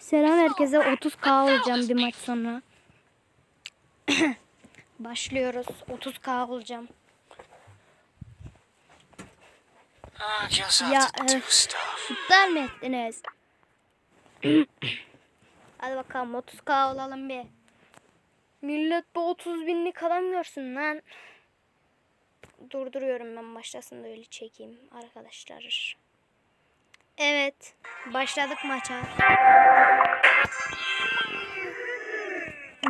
Selam herkese 30k olacağım bir maç sonra. Başlıyoruz. 30k olacağım. Just Ya, e, iptal mi ettiniz? Hadi bakalım 30k olalım bir. Millet bu 30 binlik adam görsün lan. Durduruyorum ben başlasın da öyle çekeyim arkadaşlar. Evet. Başladık maça.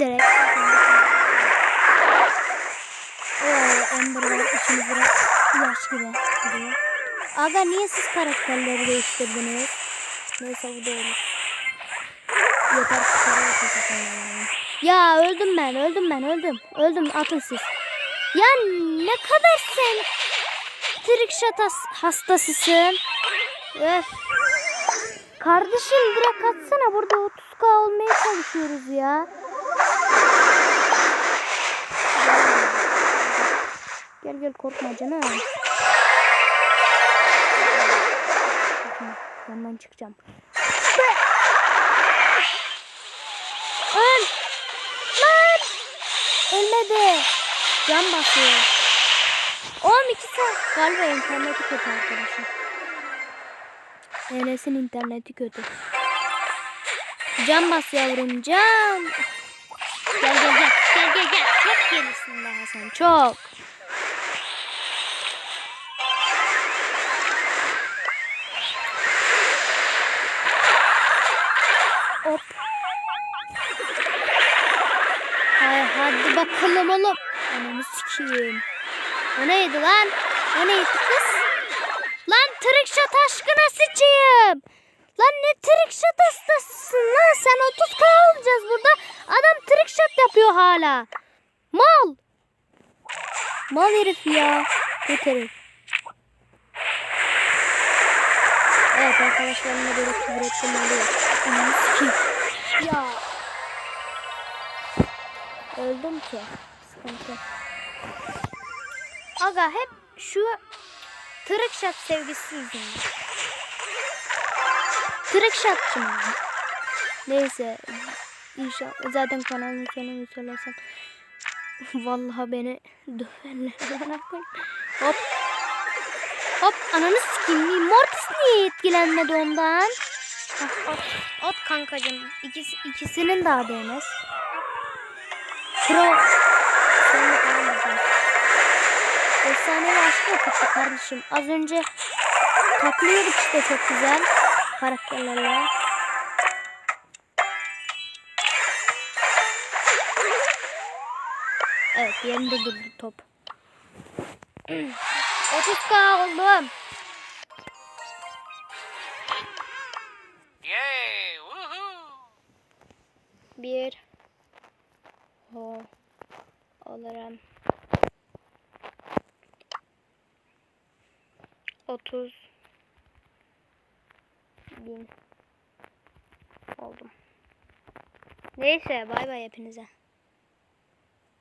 Direkt. Oo, Ember var. İçimiz biraz yaş gibi. duruyor. Aga niye siz karakterleri değiştirdiniz? Neyse bu da. Yeter Ya öldüm ben, öldüm ben, öldüm. Öldüm, atın siz. Ya ne kadar sen trickshot has- hastasısın. Öf. Kardeşim direkt atsana burada 30k olmaya çalışıyoruz ya. Gel gel korkma canım. Yandan çıkacağım. Öl! Lan! Ölmedi. Can basıyor. Oğlum iki saat. Galiba interneti kötü arkadaşım. Enes'in interneti kötü. Can bas yavrum can. Gel gel gel. Gel gel gel. Çok gerisin daha sen. Çok. Hop. Hay hadi bakalım oğlum. Ananı sikeyim. O neydi lan? O neydi kız? Lan trickshot aşkına sıçayım. Lan ne trickshot hastasısın lan? Sen 30k alacağız burada. Adam trickshot yapıyor hala. Mal. Mal herif ya. Kötü. Evet arkadaşlarımla böyle küfür ettim oluyor. Ananı. Ya. Öldüm ki. Sıkıntı. Aga hep şu trickshot sevgisi yüzünden. Trickshotçı mı? Neyse. İnşallah. Zaten kanalın sonunu söylesem. Vallahi beni döverler. Hop. Hop ananı sikeyim. Mortis niye etkilenmedi ondan? At, at kankacım. İkisi, ikisinin de Enes. Pro. Efsanevi aşkı okuttu kardeşim. Az önce taklıyorduk işte çok güzel karakterlerle. Evet yerinde durdu top. 30k oldum. Bir. O. Alırım. 30 bin oldum. Neyse bay bay hepinize.